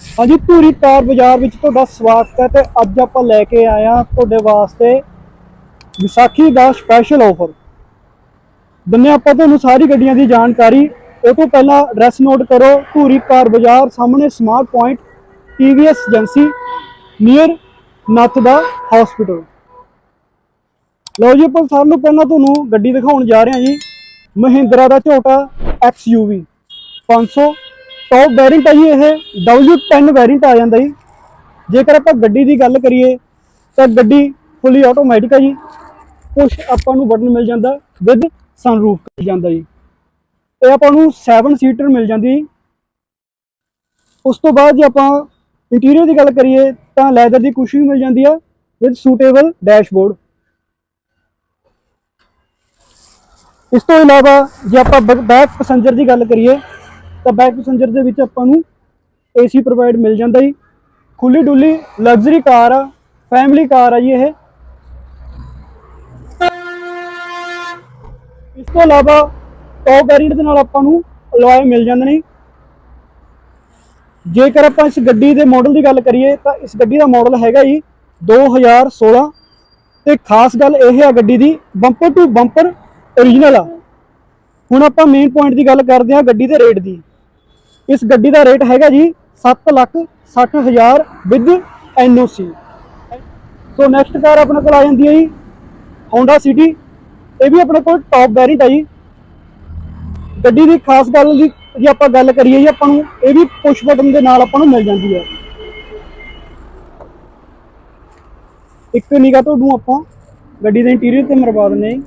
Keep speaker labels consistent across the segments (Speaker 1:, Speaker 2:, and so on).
Speaker 1: ਹਾਂਜੀ, ਧੂਰੀ ਕਾਰ ਬਾਜ਼ਾਰ ਵਿੱਚ ਤੁਹਾਡਾ ਸਵਾਗਤ ਹੈ ਤੇ ਅੱਜ ਆਪਾਂ ਲੈ ਕੇ ਆਏ ਹਾਂ ਤੁਹਾਡੇ ਵਾਸਤੇ ਵਿਸਾਖੀ ਦਾ ਸਪੈਸ਼ਲ ਆਫਰ ਦਿੰਨੇ ਆਪਾਂ ਤੁਹਾਨੂੰ ਸਾਰੀ ਗੱਡੀਆਂ ਦੀ ਜਾਣਕਾਰੀ। ਉਹ ਤੋਂ ਪਹਿਲਾਂ ਐਡਰੈਸ ਨੋਟ ਕਰੋ, ਧੂਰੀ ਕਾਰ ਬਾਜ਼ਾਰ ਸਾਹਮਣੇ smart point TVS agency near Nath ਦਾ ਹਸਪੀਟਲ ਲਓ ਜੀ, ਆਪਾਂ ਸਾਰਿਆਂ ਨੂੰ ਪਹਿਲਾਂ ਤੁਹਾਨੂੰ ਗੱਡੀ ਦਿਖਾਉਣ ਜਾ ਰਹੇ ਹਾਂ ਜੀ। ਮਹਿੰਦਰਾ ਦਾ ਝੋਟਾ XUV 500 ਟੌਪ ਵੈਰੀਐਂਟ ਆ ਜੀ ਇਹ W10 ਵੈਰੀਐਂਟ ਆ ਜਾਂਦਾ ਜੀ। ਜੇਕਰ ਆਪਾਂ ਗੱਡੀ ਦੀ ਗੱਲ ਕਰੀਏ, ਤਾਂ ਗੱਡੀ ਫੁੱਲੀ ਆਟੋਮੈਟਿਕ ਹੈ ਜੀ। ਪੁਸ਼ ਆਪਾਂ ਨੂੰ ਬਟਨ ਮਿਲ ਜਾਂਦਾ ਵਿਦ ਸਨਰੂਫ ਮਿਲ ਜਾਂਦਾ ਜੀ। ਇਹ ਆਪਾਂ ਨੂੰ 7 ਸੀਟਰ ਮਿਲ ਜਾਂਦੀ। ਜੀ ਉਸ ਤੋਂ ਬਾਅਦ ਜੇ ਆਪਾਂ ਇੰਟੀਰੀਅਰ ਦੀ ਗੱਲ ਕਰੀਏ, ਤਾਂ ਲੈਦਰ ਦੀ ਕੁਸ਼ਿੰਗ ਮਿਲ ਜਾਂਦੀ ਆ ਵਿਦ ਸੂਟੇਬਲ ਡੈਸ਼ਬੋਰਡ ਇਸ ਤੋਂ ਇਲਾਵਾ ਜੇ ਆਪਾਂ ਬੈਕ ਪੈਸੇਂਜਰ ਦੀ ਗੱਲ ਕਰੀਏ ਤਾਂ ਬੈਕ ਪੈਸੇਂਜਰ ਦੇ ਵਿੱਚ ਆਪਾਂ ਨੂੰ ਏਸੀ ਪ੍ਰੋਵਾਈਡ ਮਿਲ ਜਾਂਦਾ ਜੀ। ਖੁੱਲੀ ਡੁੱਲੀ ਲਗਜ਼ਰੀ ਕਾਰ ਆ ਫੈਮਿਲੀ ਕਾਰ ਆ ਜੀ ਇਹ। ਇਸ ਤੋਂ ਇਲਾਵਾ ਟੌਪ ਵੈਰੀਐਂਟ ਦੇ ਨਾਲ ਆਪਾਂ ਨੂੰ ਅਲੋਏ ਮਿਲ ਜਾਂਦੇ ਨੇ। ਜੇਕਰ ਆਪਾਂ ਇਸ ਗੱਡੀ ਦੇ ਮਾਡਲ ਦੀ ਗੱਲ ਕਰੀਏ, ਤਾਂ ਇਸ ਗੱਡੀ ਦਾ ਮਾਡਲ ਹੈਗਾ ਜੀ 2016 ਤੇ ਖਾਸ ਗੱਲ ਇਹ ਆ ਗੱਡੀ ਦੀ ਬੰਪਰ ਟੂ ਬੰਪਰ ਓਰੀਜਨਲ ਆ। ਹੁਣ ਆਪਾਂ ਮੇਨ ਪੁਆਇੰਟ ਦੀ ਗੱਲ ਕਰਦੇ ਹਾਂ ਗੱਡੀ ਦੇ ਰੇਟ ਦੀ। ਇਸ ਗੱਡੀ ਦਾ ਰੇਟ ਹੈਗਾ ਜੀ 7 ਲੱਖ 60 ਹਜ਼ਾਰ with NOC. So next car ਆਪਣੇ ਕੋਲ ਆ ਜਾਂਦੀ ਹੈ ਜੀ, Honda City ਇਹ ਵੀ ਆਪਣੇ ਕੋਲ ਟੌਪ ਵੈਰੀਐਂਟ ਹੈ ਜੀ। ਗੱਡੀ ਦੀ ਖਾਸ ਗੱਲ ਦੀ ਜੇ ਆਪਾਂ ਗੱਲ ਕਰੀਏ ਜੀ ਆਪਾਂ ਨੂੰ, ਇਹ ਵੀ ਪੁਸ਼ ਬਟਨ ਦੇ ਨਾਲ ਆਪਾਂ ਨੂੰ ਮਿਲ ਜਾਂਦੀ ਹੈ। ਇੱਕ ਨਿਗਾਹ ਤੁਹਾਨੂੰ ਆਪਾਂ ਗੱਡੀ ਦੇ ਇੰਟੀਰੀਅਰ ਤੇ ਮਰਵਾ ਦਿੰਦੇ ਹਾਂ ਜੀ।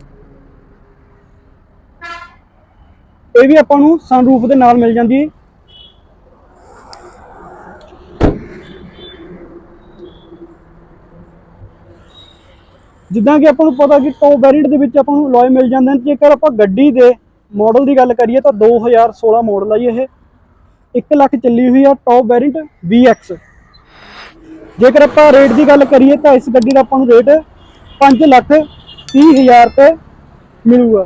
Speaker 1: ਇਹ ਵੀ ਆਪਾਂ ਨੂੰ ਸਨਰੂਫ ਦੇ ਨਾਲ ਮਿਲ ਜਾਂਦੀ ਹੈ। ਜਿੱਦਾਂ ਕਿ ਆਪਾਂ ਨੂੰ ਪਤਾ ਕਿ ਟੌਪ ਵੈਰੀਐਂਟ ਦੇ ਵਿੱਚ ਆਪਾਂ ਨੂੰ ਲੋਏ ਮਿਲ ਜਾਂਦੇ ਨੇ। ਜੇਕਰ ਆਪਾਂ ਗੱਡੀ ਦੇ ਮਾਡਲ ਦੀ ਗੱਲ ਕਰੀਏ ਤਾਂ 2016 ਮਾਡਲ ਆ ਜੀ ਇਹ। 1 ਲੱਖ ਚੱਲੀ ਹੋਈ ਆ ਟੌਪ ਵੈਰੀਐਂਟ VX ਜੇਕਰ ਆਪਾਂ ਰੇਟ ਦੀ ਗੱਲ ਕਰੀਏ ਤਾਂ ਇਸ ਗੱਡੀ ਦਾ ਆਪਾਂ ਨੂੰ ਰੇਟ 5 ਲੱਖ 30 ਹਜ਼ਾਰ ਰੁਪਏ ਮਿਲੂਗਾ।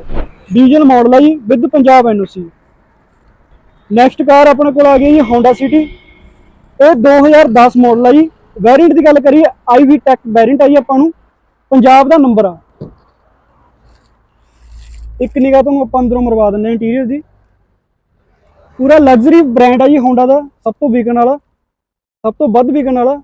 Speaker 1: ਡੀਜ਼ਲ ਮਾਡਲ ਆ ਜੀ with Punjab NOC next car ਆਪਣੇ ਕੋਲ ਆ ਗਈ ਜੀ Honda City ਇਹ 2010 ਮਾਡਲ ਆ ਜੀ। ਵੈਰੀਐਂਟ ਦੀ ਗੱਲ ਕਰੀਏ IV Tech ਵੈਰੀਐਂਟ ਆ ਜੀ ਆਪਾਂ ਨੂੰ। ਪੰਜਾਬ ਦਾ ਨੰਬਰ ਆ। ਇੱਕ ਨਿਗਾਹ ਤੁਹਾਨੂੰ ਆਪਾਂ ਅੰਦਰੋਂ ਮਰਵਾ ਦਿੰਦੇ ਹਾਂ ਇੰਟੀਰੀਅਰ ਦੀ। ਪੂਰਾ ਲਗਜ਼ਰੀ ਬ੍ਰਾਂਡ ਆ ਜੀ Honda ਦਾ, ਸਭ ਤੋਂ ਵਿਕਣ ਵਾਲਾ, ਸਭ ਤੋਂ ਵੱਧ ਵਿਕਣ ਵਾਲਾ।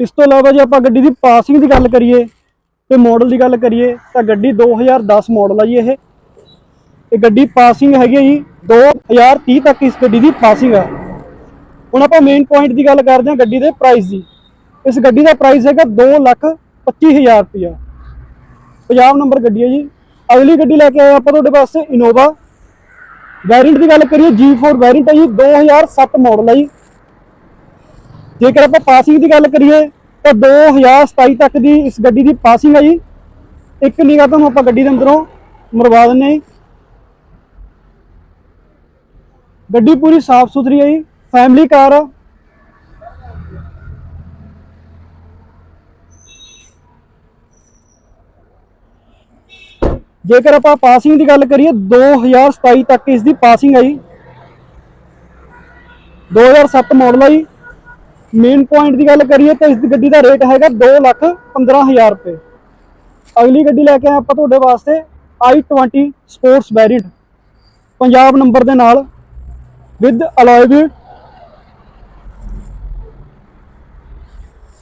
Speaker 1: ਇਸ ਤੋਂ ਇਲਾਵਾ ਜੇ ਆਪਾਂ ਗੱਡੀ ਦੀ ਪਾਸਿੰਗ ਦੀ ਗੱਲ ਕਰੀਏ ਤੇ ਮਾਡਲ ਦੀ ਗੱਲ ਕਰੀਏ ਤਾਂ ਗੱਡੀ 2010 ਮਾਡਲ ਆ ਜੀ ਇਹ। ਇਹ ਗੱਡੀ ਪਾਸਿੰਗ ਹੈਗੀ ਹੈ ਜੀ 2030 ਤੱਕ ਇਸ ਗੱਡੀ ਦੀ ਪਾਸਿੰਗ ਹੈ ਹੁਣ ਆਪਾਂ ਮੇਨ ਪੁਆਇੰਟ ਦੀ ਗੱਲ ਕਰਦੇ ਹਾਂ ਗੱਡੀ ਦੇ ਪ੍ਰਾਈਸ ਦੀ। ਇਸ ਗੱਡੀ ਦਾ ਪ੍ਰਾਈਸ ਹੈਗਾ 2 ਲੱਖ 25000 ਰੁਪਇਆ। ਪੰਜਾਬ ਨੰਬਰ ਗੱਡੀ ਹੈ ਜੀ। ਅਗਲੀ ਗੱਡੀ ਲੈ ਕੇ ਆਏ ਆਪਾਂ ਤੁਹਾਡੇ ਵਾਸਤੇ ਇਨੋਵਾ ਵੈਰੀਐਂਟ ਦੀ ਗੱਲ ਕਰੀਏ G4 ਵੈਰੀਐਂਟ ਹੈ ਜੀ 2007 ਮਾਡਲ ਹੈ ਜੀ। ਜੇਕਰ ਆਪਾਂ ਪਾਸਿੰਗ ਦੀ ਗੱਲ ਕਰੀਏ, ਤਾਂ 2027 ਤੱਕ ਦੀ ਇਸ ਗੱਡੀ ਦੀ ਪਾਸਿੰਗ ਹੈ ਜੀ। ਇੱਕ ਨਿਗਾਹ ਤੁਹਾਨੂੰ ਆਪਾਂ ਗੱਡੀ ਦੇ ਅੰਦਰੋਂ ਮਰਵਾ ਦਿੰਨੇ ਹਾਂ ਜੀ ਗੱਡੀ ਪੂਰੀ ਸਾਫ਼ ਸੁਥਰੀ ਹੈ ਜੀ ਫੈਮਿਲੀ ਕਾਰ ਆ। ਜੇਕਰ ਆਪਾਂ ਪਾਸਿੰਗ ਦੀ ਗੱਲ ਕਰੀਏ 2027 ਤੱਕ ਇਸ ਦੀ ਪਾਸਿੰਗ ਆਈ ਜੀ 2007 ਮਾਡਲ ਹੈ ਜੀ। ਮੇਨ ਪੁਆਇੰਟ ਦੀ ਗੱਲ ਕਰੀਏ ਤਾਂ ਇਸ ਦੀ ਗੱਡੀ ਦਾ ਰੇਟ ਹੈਗਾ 2 ਲੱਖ 15000 ਰੁਪਏ। ਅਗਲੀ ਗੱਡੀ ਲੈ ਕੇ ਆਏ ਆਪਾਂ ਤੁਹਾਡੇ ਵਾਸਤੇ i20 sports variant Punjab number ਦੇ ਨਾਲ ਵਿਦ ਅਲੋਏ ਵੀਲ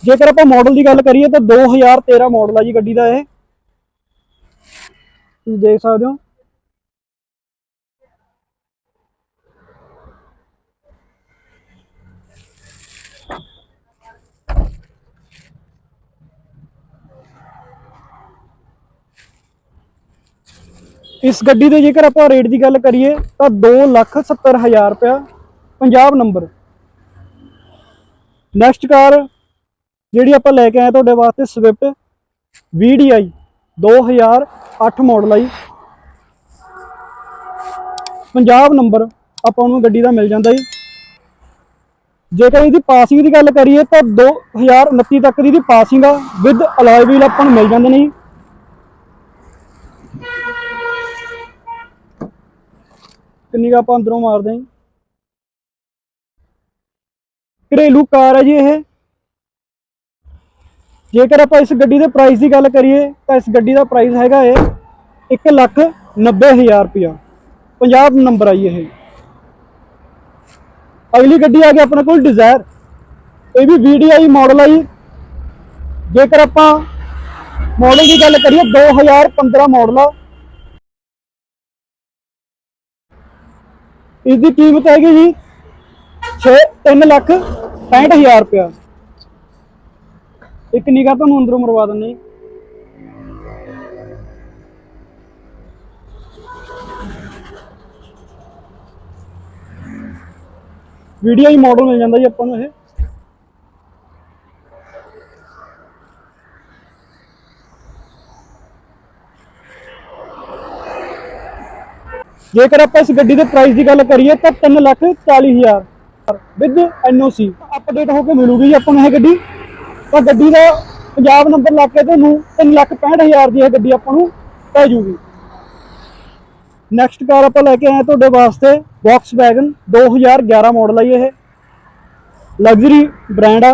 Speaker 1: ਜੇਕਰ ਆਪਾਂ ਮਾਡਲ ਦੀ ਗੱਲ ਕਰੀਏ ਤਾਂ 2013 ਮਾਡਲ ਆ ਜੀ ਗੱਡੀ ਦਾ ਇਹ। ਤੁਸੀਂ ਦੇਖ ਸਕਦੇ ਹੋ। ਇਸ ਗੱਡੀ ਦੇ ਜੇਕਰ ਆਪਾਂ ਰੇਟ ਦੀ ਗੱਲ ਕਰੀਏ, ਤਾਂ 2 ਲੱਖ 70 ਹਜ਼ਾਰ ਰੁਪਇਆ ਪੰਜਾਬ ਨੰਬਰ ਨੈਕਸਟ ਕਾਰ ਜਿਹੜੀ ਆਪਾਂ ਲੈ ਕੇ ਆਏ ਤੁਹਾਡੇ ਵਾਸਤੇ ਸਵਿਫਟ VDI 2008 ਮਾਡਲ ਆ ਜੀ ਪੰਜਾਬ ਨੰਬਰ ਆਪਾਂ ਨੂੰ ਗੱਡੀ ਦਾ ਮਿਲ ਜਾਂਦਾ ਜੀ। ਜੇਕਰ ਇਹਦੀ ਪਾਸਿੰਗ ਦੀ ਗੱਲ ਕਰੀਏ, ਤਾਂ 2029 ਤੱਕ ਦੀ ਇਹਦੀ ਪਾਸਿੰਗ ਆ। ਵਿਦ ਅਲੋਏ ਵੀਲ ਆਪਾਂ ਨੂੰ ਮਿਲ ਜਾਂਦੇ ਨੇ ਜੀ। ਕਿੰਨੀ ਕੁ ਆਪਾਂ ਅੰਦਰੋਂ ਮਾਰਦੇ ਹਾਂ ਘਰੇਲੂ ਕਾਰ ਹੈ ਜੀ ਇਹ। ਜੇਕਰ ਆਪਾਂ ਇਸ ਗੱਡੀ ਦੇ ਪ੍ਰਾਈਸ ਦੀ ਗੱਲ ਕਰੀਏ, ਤਾਂ ਇਸ ਗੱਡੀ ਦਾ ਪ੍ਰਾਈਸ ਹੈਗਾ ਏ 1 ਲੱਖ 90 ਹਜ਼ਾਰ ਰੁਪਇਆ। ਪੰਜਾਬ ਨੰਬਰ ਆਈ ਇਹ। ਅਗਲੀ ਗੱਡੀ ਆ ਗਈ ਆਪਣੇ ਕੋਲ ਡਿਜ਼ਾਇਰ ਇਹ ਵੀ VDI ਮਾਡਲ ਆਈ ਜੇਕਰ ਆਪਾਂ ਮਾਡਲ ਦੀ ਗੱਲ ਕਰੀਏ 2015 ਮਾਡਲ ਆ। ਇਸ ਦੀ ਕੀਮਤ ਹੈਗੀ ਜੀ 6 3 ਲੱਖ 65 ਹਜ਼ਾਰ ਰੁਪਇਆ। ਇੱਕ ਨਿਗਾਹ ਤੁਹਾਨੂੰ ਅੰਦਰੋਂ ਮਰਵਾ ਦਿੰਦੇ ਜੀ। ਵੀਡੀਓ ਹੀ ਮਾਡਲ ਮਿਲ ਜਾਂਦਾ ਜੀ ਆਪਾਂ ਨੂੰ ਇਹ। ਜੇਕਰ ਆਪਾਂ ਇਸ ਗੱਡੀ ਦੇ ਪ੍ਰਾਈਸ ਦੀ ਗੱਲ ਕਰੀਏ ਤਾਂ 3 ਲੱਖ 40 ਹਜ਼ਾਰ। ਵਿਦ ਐਨਓਸੀ ਅਪਡੇਟ ਹੋ ਕੇ ਮਿਲੂਗੀ ਜੀ ਆਪਾਂ ਨੂੰ ਇਹ ਗੱਡੀ। ਤਾਂ ਗੱਡੀ ਦਾ ਪੰਜਾਬ ਨੰਬਰ ਲਾ ਕੇ ਤੁਹਾਨੂੰ 3 ਲੱਖ 65 ਹਜ਼ਾਰ ਦੀ ਇਹ ਗੱਡੀ ਆਪਾਂ ਨੂੰ ਪੈ ਜੂਗੀ। ਨੈਕਸਟ ਕਾਰ ਆਪਾਂ ਲੈ ਕੇ ਆਏ ਹਾਂ ਤੁਹਾਡੇ ਵਾਸਤੇ ਬਾਕਸ ਵੈਗਨ 2011 ਮਾਡਲ ਆ ਜੀ ਇਹ। ਲਗਜ਼ਰੀ ਬ੍ਰਾਂਡ ਆ।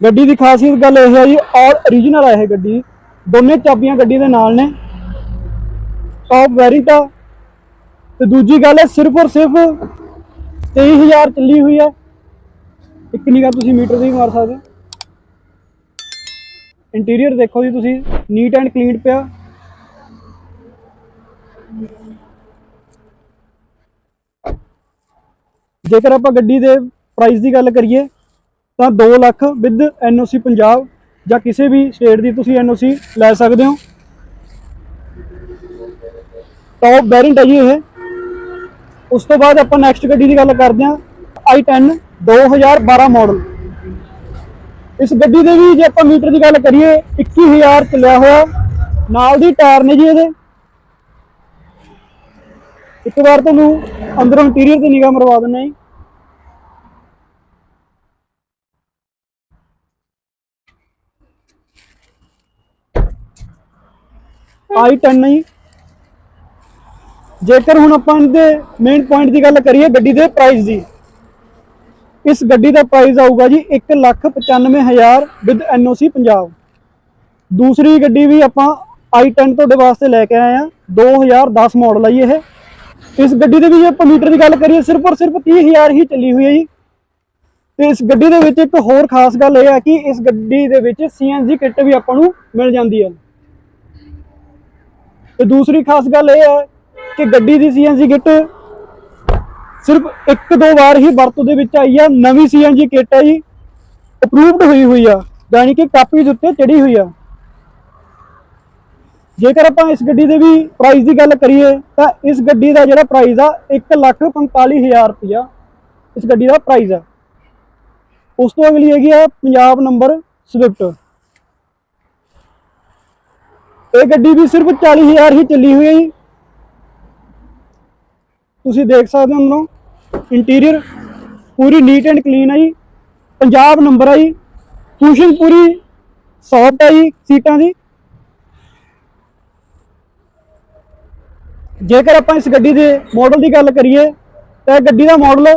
Speaker 1: ਗੱਡੀ ਦੀ ਖਾਸੀਅਤ ਗੱਲ ਇਹ ਹੈ ਜੀ ਔਰ origignal ਆ ਇਹ ਗੱਡੀ। ਦੋਨੇ ਚਾਬੀਆਂ ਗੱਡੀ ਦੇ ਨਾਲ ਨੇ। ਟੌਪ ਵੈਰੀਟ ਆ ਤੇ ਦੂਜੀ ਗੱਲ ਹੈ, ਸਿਰਫ ਔਰ ਸਿਰਫ 23000 ਚੱਲੀ ਹੋਈ ਹੈ। ਇੱਕ ਨਿਗਾ ਤੁਸੀਂ ਮੀਟਰ ਦੀ ਮਾਰ ਸਕਦੇ ਇੰਟੀਰੀਅਰ ਦੇਖੋ ਜੀ ਤੁਸੀਂ ਨੀਟ ਐਂਡ ਕਲੀਨ ਪਿਆ। ਜੇਕਰ ਆਪਾਂ ਗੱਡੀ ਦੇ ਪ੍ਰਾਈਸ ਦੀ ਗੱਲ ਕਰੀਏ, ਤਾਂ 2 ਲੱਖ ਵਿਦ ਐਨਓਸੀ ਪੰਜਾਬ ਜਾਂ ਕਿਸੇ ਵੀ ਸਟੇਟ ਦੀ ਤੁਸੀਂ ਐਨਓਸੀ ਲੈ ਸਕਦੇ ਹੋ। ਟੌਪ ਵੈਰੀਐਂਟ ਹੈ ਜੀ ਇਹ ਉਸ ਤੋਂ ਬਾਅਦ ਆਪਾਂ ਨੈਕਸਟ ਗੱਡੀ ਦੀ ਗੱਲ ਕਰਦੇ ਹਾਂ i10 2012 ਮਾਡਲ ਇਸ ਗੱਡੀ ਦੇ ਵੀ ਜੇ ਆਪਾਂ ਮੀਟਰ ਦੀ ਗੱਲ ਕਰੀਏ 21000 ਚੱਲਿਆ ਹੋਇਆ। ਨਾਲ ਦੀ ਟਾਇਰ ਨੇ ਜੀ ਇਹਦੇ। ਇੱਕ ਵਾਰ ਤੁਹਾਨੂੰ ਅੰਦਰੋਂ ਇੰਟੀਰੀਅਰ ਤੇ ਨਿਗਾਹ ਮਰਵਾ ਦਿੰਦੇ ਹਾਂ ਜੀ। i10 ਨਹੀਂ ਜੇਕਰ ਹੁਣ ਆਪਾਂ ਇਹਦੇ ਮੇਨ ਪੁਆਇੰਟ ਦੀ ਗੱਲ ਕਰੀਏ ਗੱਡੀ ਦੇ ਪ੍ਰਾਈਸ ਦੀ, ਇਸ ਗੱਡੀ ਦਾ ਪ੍ਰਾਈਸ ਆਊਗਾ ਜੀ 195000 ਵਿਦ ਐਨਓਸੀ ਪੰਜਾਬ। ਦੂਸਰੀ ਗੱਡੀ ਵੀ ਆਪਾਂ i10 ਤੁਹਾਡੇ ਵਾਸਤੇ ਲੈ ਕੇ ਆਏ ਆ 2010 ਮਾਡਲ ਆ ਜੀ ਇਹ। ਇਸ ਗੱਡੀ ਦੇ ਵੀ ਜੇ ਆਪਾਂ ਮੀਟਰ ਦੀ ਗੱਲ ਕਰੀਏ, ਸਿਰਫ ਔਰ ਸਿਰਫ 30000 ਹੀ ਚੱਲੀ ਹੋਈ ਹੈ ਜੀ। ਤੇ ਇਸ ਗੱਡੀ ਦੇ ਵਿੱਚ ਇੱਕ ਹੋਰ ਖਾਸ ਗੱਲ ਇਹ ਹੈ ਕਿ ਇਸ ਗੱਡੀ ਦੇ ਵਿੱਚ CNG ਕਿੱਟ ਵੀ ਆਪਾਂ ਨੂੰ ਮਿਲ ਜਾਂਦੀ ਹੈ। ਤੇ ਦੂਸਰੀ ਖਾਸ ਗੱਲ ਇਹ ਹੈ ਕਿ ਗੱਡੀ ਦੀ CNG ਕਿੱਟ। ਸਿਰਫ ਇੱਕ ਦੋ ਵਾਰ ਹੀ ਵਰਤੋਂ ਦੇ ਵਿੱਚ ਆਈ ਆ, ਨਵੀਂ CNG ਕਿੱਟ ਆ ਜੀ। ਅਪਰੂਵਡ ਹੋਈ ਹੋਈ ਆ, ਯਾਨੀ ਕਿ ਕਾਪੀ ਦੇ ਉੱਤੇ ਚੜੀ ਹੋਈ ਆ। ਜੇਕਰ ਆਪਾਂ ਇਸ ਗੱਡੀ ਦੇ ਵੀ ਪ੍ਰਾਈਸ ਦੀ ਗੱਲ ਕਰੀਏ, ਤਾਂ ਇਸ ਗੱਡੀ ਦਾ ਜਿਹੜਾ ਪ੍ਰਾਈਸ ਆ 145000 ਰੁਪਇਆ ਇਸ ਗੱਡੀ ਦਾ ਪ੍ਰਾਈਸ ਆ। ਉਸ ਤੋਂ ਅਗਲੀ ਹੈਗੀ ਆ ਪੰਜਾਬ ਨੰਬਰ ਸਵਿਫਟ ਇਹ ਗੱਡੀ ਵੀ ਸਿਰਫ 40000 ਹੀ ਚੱਲੀ ਹੋਈ ਹੈ ਜੀ। ਤੁਸੀਂ ਦੇਖ ਸਕਦੇ ਹੋ ਅੰਦਰੋਂ ਇੰਟੀਰੀਅਰ ਪੂਰੀ ਨੀਟ ਐਂਡ ਕਲੀਨ ਹੈ ਜੀ, ਪੰਜਾਬ ਨੰਬਰ ਹੈ ਜੀ ਕੁਸ਼ਨ ਪੂਰੀ ਸੌਫਟ ਹੈ ਜੀ, ਸੀਟਾਂ ਦੀ। ਜੇਕਰ ਆਪਾਂ ਇਸ ਗੱਡੀ ਦੇ ਮਾਡਲ ਦੀ ਗੱਲ ਕਰੀਏ, ਤਾਂ ਇਹ ਗੱਡੀ ਦਾ ਮਾਡਲ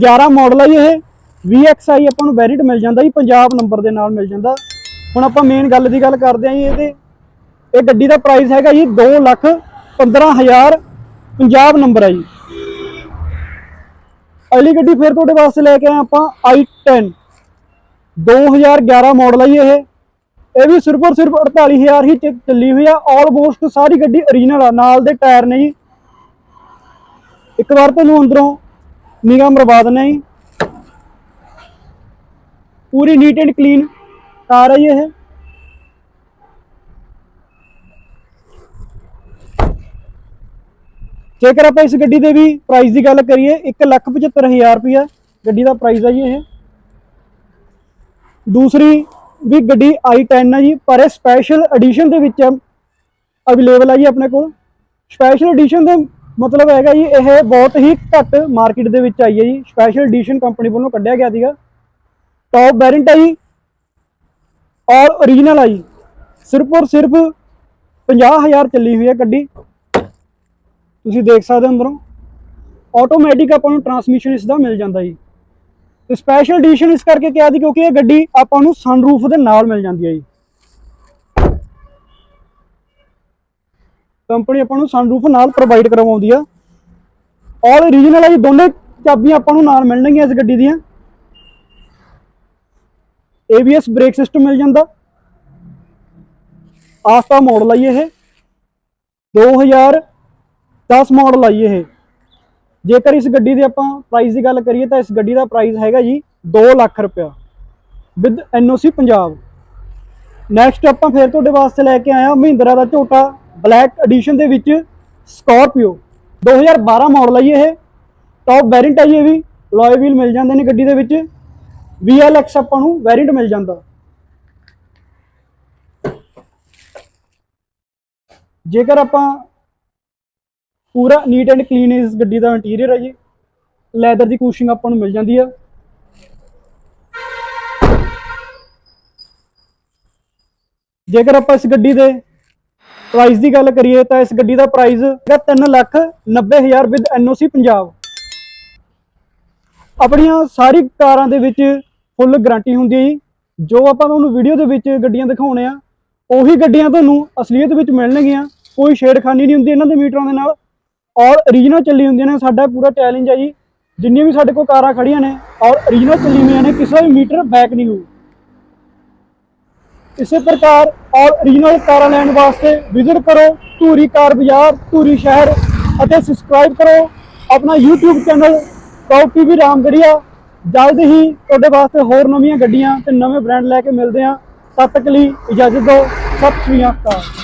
Speaker 1: 11 ਮਾਡਲ ਹੈ ਜੀ ਇਹ, VXI ਆਪਾਂ ਨੂੰ ਵੈਰੀਟ ਮਿਲ ਜਾਂਦਾ ਜੀ, ਪੰਜਾਬ ਨੰਬਰ ਦੇ ਨਾਲ ਮਿਲ ਜਾਂਦਾ। ਹੁਣ ਆਪਾਂ ਮੇਨ ਗੱਲ ਦੀ ਗੱਲ ਕਰਦੇ ਹਾਂ ਜੀ ਇਹਦੇ। ਇਹ ਗੱਡੀ ਦਾ ਪ੍ਰਾਈਸ ਹੈਗਾ ਜੀ 2 ਲੱਖ 15000 ਪੰਜਾਬ ਨੰਬਰ ਹੈ ਜੀ। ਅਗਲੀ ਗੱਡੀ ਫਿਰ ਤੁਹਾਡੇ ਵਾਸਤੇ ਲੈ ਕੇ ਆਏ ਆਪਾਂ i10 2011 ਮਾਡਲ ਹੈ ਜੀ ਇਹ। ਇਹ ਵੀ ਸਿਰਫ ਔਰ ਸਿਰਫ 48000 ਹੀ ਚੱਲੀ ਹੋਈ ਆ। ਆਲਮੋਸਟ ਸਾਰੀ ਗੱਡੀ origignal ਆ। ਨਾਲ ਦੇ ਟਾਇਰ ਨੇ ਜੀ। ਇੱਕ ਵਾਰ ਤੁਹਾਨੂੰ ਅੰਦਰੋਂ ਨਿਗਾਹ ਮਰਵਾ ਦਿੰਦੇ ਜੀ। ਪੂਰੀ ਨੀਟ ਐਂਡ ਕਲੀਨ ਕਾਰ ਹੈ ਇਹ। ਜੇਕਰ ਆਪਾਂ ਇਸ ਗੱਡੀ ਦੇ ਵੀ ਪ੍ਰਾਈਸ ਦੀ ਗੱਲ ਕਰੀਏ 175000 ਰੁਪਇਆ ਗੱਡੀ ਦਾ ਪ੍ਰਾਈਸ ਆ ਜੀ ਇਹ। ਦੂਸਰੀ ਵੀ ਗੱਡੀ i10 ਹੈ ਜੀ, ਪਰ ਇਹ ਸਪੈਸ਼ਲ ਐਡੀਸ਼ਨ ਦੇ ਵਿੱਚ ਅਵੇਲੇਬਲ ਆ ਜੀ ਆਪਣੇ ਕੋਲ। ਸਪੈਸ਼ਲ ਐਡੀਸ਼ਨ ਦਾ ਮਤਲਬ ਹੈਗਾ ਜੀ, ਇਹ ਬਹੁਤ ਹੀ ਘੱਟ ਮਾਰਕੀਟ ਦੇ ਵਿੱਚ ਆਈ ਹੈ ਜੀ। ਸਪੈਸ਼ਲ ਐਡੀਸ਼ਨ ਕੰਪਨੀ ਵੱਲੋਂ ਕੱਢਿਆ ਗਿਆ ਸੀਗਾ। ਟੌਪ ਵੈਰੀਐਂਟ ਆ ਜੀ। ਔਰ ਓਰੀਜਨਲ ਆ ਜੀ। ਸਿਰਫ ਔਰ ਸਿਰਫ 50000 ਚੱਲੀ ਹੋਈ ਹੈ ਗੱਡੀ। ਤੁਸੀਂ ਦੇਖ ਸਕਦੇ ਹੋ ਅੰਦਰੋਂ। ਆਟੋਮੈਟਿਕ ਆਪਾਂ ਨੂੰ ਟਰਾਂਸਮਿਸ਼ਨ ਇਸ ਦਾ ਮਿਲ ਜਾਂਦਾ ਜੀ। ਤੇ ਸਪੈਸ਼ਲ ਐਡੀਸ਼ਨ ਇਸ ਕਰਕੇ ਕਿਹਾ ਸੀ ਕਿਉਂਕਿ ਇਹ ਗੱਡੀ ਆਪਾਂ ਨੂੰ ਸਨਰੂਫ ਦੇ ਨਾਲ ਮਿਲ ਜਾਂਦੀ ਹੈ ਜੀ। ਕੰਪਨੀ ਆਪਾਂ ਨੂੰ ਸਨਰੂਫ ਨਾਲ ਪ੍ਰੋਵਾਈਡ ਕਰਵਾਉਂਦੀ ਆ। ਔਰ ਓਰੀਜਨਲ ਹੈ ਜੀ, ਦੋਨੇ ਚਾਬੀਆਂ ਆਪਾਂ ਨੂੰ ਨਾਲ ਮਿਲਣਗੀਆਂ ਇਸ ਗੱਡੀ ਦੀਆਂ। ABS ਬ੍ਰੇਕ ਸਿਸਟਮ ਮਿਲ ਜਾਂਦਾ। ਆਸਤਾ ਮਾਡਲ ਆਈ ਇਹ। 2010 ਮਾਡਲ ਆਈ ਇਹ। ਜੇਕਰ ਇਸ ਗੱਡੀ ਦੇ ਆਪਾਂ ਪ੍ਰਾਈਸ ਦੀ ਗੱਲ ਕਰੀਏ ਤਾਂ ਇਸ ਗੱਡੀ ਦਾ ਪ੍ਰਾਈਸ ਹੈਗਾ ਜੀ 2 ਲੱਖ ਰੁਪਇਆ। With NOC Punjab. ਨੈਕਸਟ ਆਪਾਂ ਫੇਰ ਤੁਹਾਡੇ ਵਾਸਤੇ ਲੈ ਕੇ ਆਇਆ ਮਹਿੰਦਰਾ ਦਾ ਝੋਟਾ ਬਲੈਕ ਐਡੀਸ਼ਨ ਦੇ ਵਿੱਚ ਸਕਾਰਪੀਓ 2012 ਮਾਡਲ ਹੈ ਜੀ ਇਹ। ਟੌਪ ਵੈਰੀਐਂਟ ਹੈ ਜੀ ਇਹ ਵੀ। ਲੋਏ ਵੀਲ ਮਿਲ ਜਾਂਦੇ ਨੇ ਗੱਡੀ ਦੇ ਵਿੱਚ। VLX ਆਪਾਂ ਨੂੰ ਵੈਰੀਐਂਟ ਮਿਲ ਜਾਂਦਾ। ਜੇਕਰ ਆਪਾਂ ਪੂਰਾ ਨੀਟ ਐਂਡ ਕਲੀਨ ਇਸ ਗੱਡੀ ਦਾ ਇੰਟੀਰੀਅਰ ਹੈ ਜੀ। ਲੈਦਰ ਦੀ ਕੁਸ਼ਿੰਗ ਆਪਾਂ ਨੂੰ ਮਿਲ ਜਾਂਦੀ ਆ। ਜੇਕਰ ਆਪਾਂ ਇਸ ਗੱਡੀ ਦੇ ਪ੍ਰਾਈਸ ਦੀ ਗੱਲ ਕਰੀਏ ਤਾਂ ਇਸ ਗੱਡੀ ਦਾ ਪ੍ਰਾਈਸ ਹੈਗਾ 3 ਲੱਖ 90 ਹਜ਼ਾਰ ਵਿਦ ਐਨਓਸੀ ਪੰਜਾਬ। ਆਪਣੀਆਂ ਸਾਰੀ ਕਾਰਾਂ ਦੇ ਵਿੱਚ ਫੁੱਲ ਗਾਰੰਟੀ ਹੁੰਦੀ ਹੈ ਜੀ। ਜੋ ਆਪਾਂ ਤੁਹਾਨੂੰ ਵੀਡੀਓ ਦੇ ਵਿੱਚ ਗੱਡੀਆਂ ਦਿਖਾਉਣੇ ਆ, ਉਹੀ ਗੱਡੀਆਂ ਤੁਹਾਨੂੰ ਅਸਲੀਅਤ ਵਿੱਚ ਮਿਲਣਗੀਆਂ। ਕੋਈ ਛੇੜਖਾਨੀ ਨਹੀਂ ਹੁੰਦੀ ਇਹਨਾਂ ਦੇ ਮੀਟਰਾਂ ਦੇ ਨਾਲ। ਔਰ ਓਰੀਜਨਲ ਚੱਲੀ ਹੁੰਦੀਆਂ ਨੇ, ਸਾਡਾ ਪੂਰਾ ਚੈਲੰਜ ਹੈ ਜੀ। ਜਿੰਨੀਆਂ ਵੀ ਸਾਡੇ ਕੋਲ ਕਾਰਾਂ ਖੜੀਆਂ ਨੇ, ਔਰ ਓਰੀਜਨਲ ਚੱਲੀ ਹੋਈਆਂ ਨੇ, ਕਿਸੇ ਵੀ ਮੀਟਰ ਬੈਕ ਨਹੀਂ ਹੋਊ। ਇਸੇ ਪ੍ਰਕਾਰ, ਔਰ ਓਰੀਜਨਲ ਕਾਰਾਂ ਲੈਣ ਵਾਸਤੇ ਵਿਜ਼ਿਟ ਕਰੋ, ਧੂਰੀ ਕਾਰ ਬਾਜ਼ਾਰ, ਧੂਰੀ ਸ਼ਹਿਰ, ਅਤੇ ਸਬਸਕ੍ਰਾਈਬ ਕਰੋ ਆਪਣਾ YouTube ਚੈਨਲ ਕੌ ਟੀਵੀ ਰਾਮਗੜੀਆ ਜਲਦ ਹੀ ਤੁਹਾਡੇ ਵਾਸਤੇ ਹੋਰ ਨਵੀਆਂ ਗੱਡੀਆਂ ਤੇ ਨਵੇਂ ਬ੍ਰਾਂਡ ਲੈ ਕੇ ਮਿਲਦੇ ਹਾਂ। ਤਦ ਤੱਕ ਲਈ ਇਜਾਜ਼ਤ ਦਿਓ। ਸਤਿ ਸ਼੍ਰੀ ਅਕਾਲ।